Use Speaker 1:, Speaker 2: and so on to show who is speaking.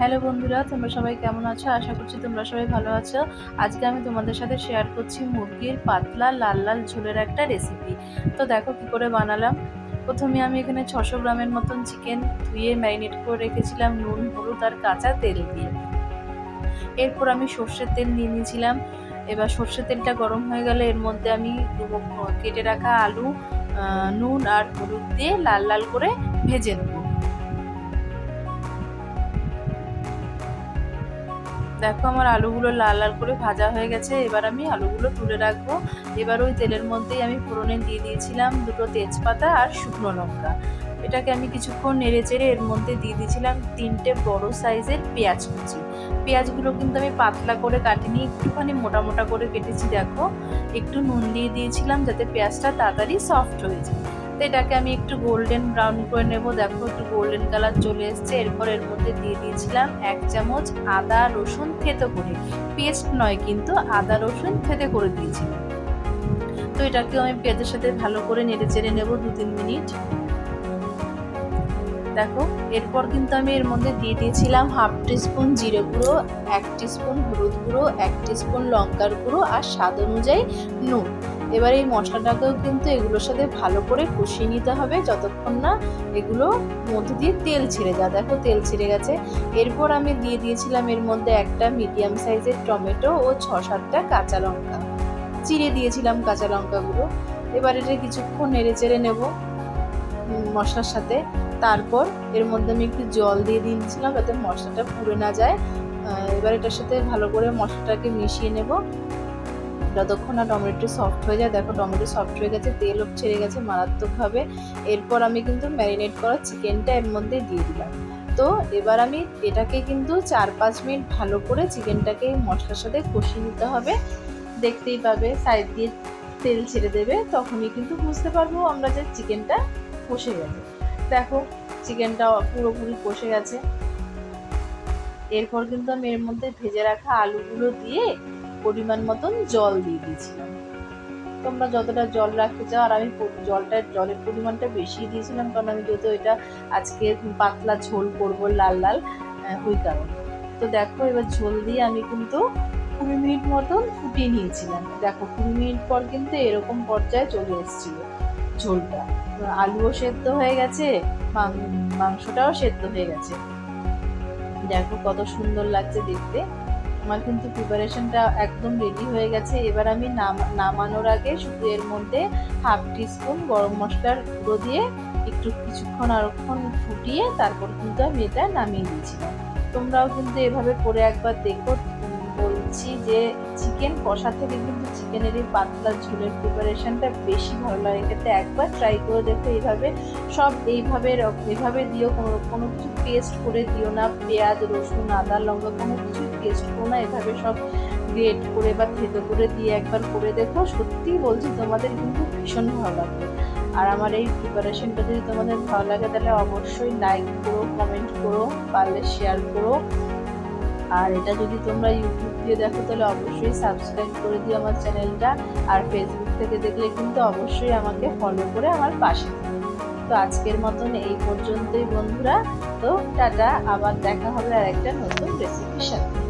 Speaker 1: Hello বন্ধুরা, তোমরা সবাই কেমন আছো? আশা করছি তোমরা সবাই ভালো আছো। আজকে আমি তোমাদের সাথে শেয়ার করছি মুরগির পাতলা লাল লাল ঝোলের একটা রেসিপি তো দেখো কি করে বানালাম। প্রথমে আমি এখানে ছশো গ্রামের মতন চিকেন ধুয়ে ম্যারিনেট করে রেখেছিলাম নুন, হলুদ আর কাঁচা তেল দিয়ে। এরপর আমি সর্ষের তেল নিয়ে নিয়েছিলাম। এবার সর্ষের তেলটা গরম হয়ে গেলে এর মধ্যে আমি কেটে রাখা আলু নুন আর হলুদ দিয়ে লাল লাল করে ভেজে নেব। দেখো আমার আলুগুলো লাল লাল করে ভাজা হয়ে গেছে, এবার আমি আলুগুলো তুলে রাখব। এবার ওই তেলের মধ্যেই আমি ফোড়নে দিয়ে দিয়েছিলাম দুটো তেজপাতা আর শুকনো লঙ্কা। এটাকে আমি কিছুক্ষণ নেড়ে চেড়ে এর মধ্যে দিয়ে দিয়েছিলাম তিনটে বড় সাইজের পেঁয়াজ কুচি। পেঁয়াজগুলো কিন্তু আমি পাতলা করে কাটিনি, একটুখানি মোটা মোটা করে কেটেছি, দেখো। একটু নুন দিয়ে দিয়েছিলাম যাতে পেঁয়াজটা তাড়াতাড়ি সফট হয়ে যায়। তো এটাকে আমি একটু গোল্ডেন ব্রাউন করে নেব। দেখো একটু গোল্ডেন কালার চলে এসছে। এরপর এর মধ্যে দিয়ে দিয়েছিলাম এক চামচ আদা, রসুন, থেতো করে। পেস্ট নয় কিন্তু আদা, রসুন, থেতে করে দিয়েছিলাম তো এটাকেও আমি পেঁয়াজের সাথে ভালো করে নেড়ে চেড়ে নেব দু তিন মিনিট। দেখো, এরপর কিন্তু আমি এর মধ্যে দিয়ে দিয়েছিলাম হাফ টিস্পুন জিরে গুঁড়ো, এক টিস্পুন হলুদ গুঁড়ো, এক টিস্পুন লঙ্কার গুঁড়ো আর স্বাদ অনুযায়ী নুন। এবার এই মশলাটাকেও কিন্তু এগুলোর সাথে ভালো করে কষিয়ে নিতে হবে যতক্ষণ না এগুলো মধ্যে দিয়ে তেল ছেড়ে যায়। দেখো তেল ছেড়ে গেছে। এরপর আমি দিয়ে দিয়েছিলাম এর মধ্যে একটা মিডিয়াম সাইজের টমেটো ও ছ সাতটা কাঁচা লঙ্কা। চিড়ে দিয়েছিলাম কাঁচা লঙ্কাগুলো। এবার এটা কিছুক্ষণ নেড়ে চেড়ে নেব মশলার সাথে। তারপর এর মধ্যে আমি একটু জল দিয়ে দিয়েছিলাম যাতে মশলাটা পুড়ে না যায়। এবার এটার সাথে ভালো করে মশলাটাকে মিশিয়ে নেব। যতক্ষণ না টমেটো সফট হয়ে যায়, দেখো টমেটো সফট হয়ে গেছে তেলও ছেড়ে গেছে মারাত্মকভাবে। এরপর আমি কিন্তু ম্যারিনেট করা চিকেনটা এর মধ্যে দিয়ে দিলাম। তো এবার আমি এটাকে কিন্তু চার পাঁচ মিনিট ভালো করে চিকেনটাকে মশলার সাথে কষিয়ে নিতে হবে। দেখতেই পাবে সাইড দিয়ে তেল ছেড়ে দেবে, তখনই কিন্তু বুঝতে পারব আমরা যে চিকেনটা কষে গেছে। দেখো চিকেনটা পুরোপুরি কষে গেছে। এরপর কিন্তু আমি এর মধ্যে ভেজে রাখা আলুগুলো দিয়ে পরিমাণ মতন জল দিয়ে দিয়েছিলাম। তোমরা যতটা জল রাখতে চাও আর আমি জলটা জলের পরিমাণটা বেশি দিয়েছিলাম কারণ আমি যেহেতু এটা আজকে পাতলা ঝোল করব লাল লাল আহ, ওই কারণে। তো দেখো এবার ঝোল দিয়ে আমি কিন্তু কুড়ি মিনিট মতন ফুটিয়ে নিয়েছিলাম। দেখো কুড়ি মিনিট পর কিন্তু এরকম পর্যায়ে চলে এসেছিল ঝোলটা। আলুও সেদ্ধ হয়ে গেছে মাংসটাও সেদ্ধ হয়ে গেছে। দেখো কত সুন্দর লাগছে দেখতে। আমার কিন্তু প্রিপারেশনটা একদম রেডি হয়ে গেছে। এবার আমি নাম- নামানোর আগে শুধু এর মধ্যে হাফ টিস্পুন গরম মশলার গুঁড়ো দিয়ে একটু কিছুক্ষণ আরক্ষণ ফুটিয়ে তারপর কিন্তু আমি এটা নামিয়ে দিয়েছিলাম তোমরাও কিন্তু এভাবে করে একবার দেখো বলছি যে চিকেন কষা থেকে কিন্তু চিকেনের এই পাতলা ঝোলের প্রিপারেশনটা বেশি ভালো লাগে। খেতে একবার ট্রাই করে দেখো, এইভাবে সব এইভাবে এইভাবে দিও, কোনো কোনো কিছু পেস্ট করে দিও না। পেঁয়াজ, রসুন, আদা, লঙ্কা, কোনো কিছু পেস্ট করো না। এভাবে সব গ্রেট করে বা থেতো করে দিয়ে একবার করে দেখো। সত্যি বলছি, তোমাদের কিন্তু ভীষণ ভালো লাগবে। আর আমার এই প্রিপারেশনটা যদি তোমাদের ভালো লাগে, তাহলে অবশ্যই লাইক করো কমেন্ট করো, পারলে শেয়ার করো। আর এটা যদি তোমরা ইউটিউব দিয়ে দেখো, তাহলে অবশ্যই সাবস্ক্রাইব করে দিও আমার চ্যানেলটা। আর ফেসবুক থেকে দেখলে কিন্তু অবশ্যই আমাকে ফলো করে আমার পাশে তো আজকের মতন এই পর্যন্তই বন্ধুরা। তো টাটা, আবার দেখা হবে আর একটা নতুন রেসিপির সাথে।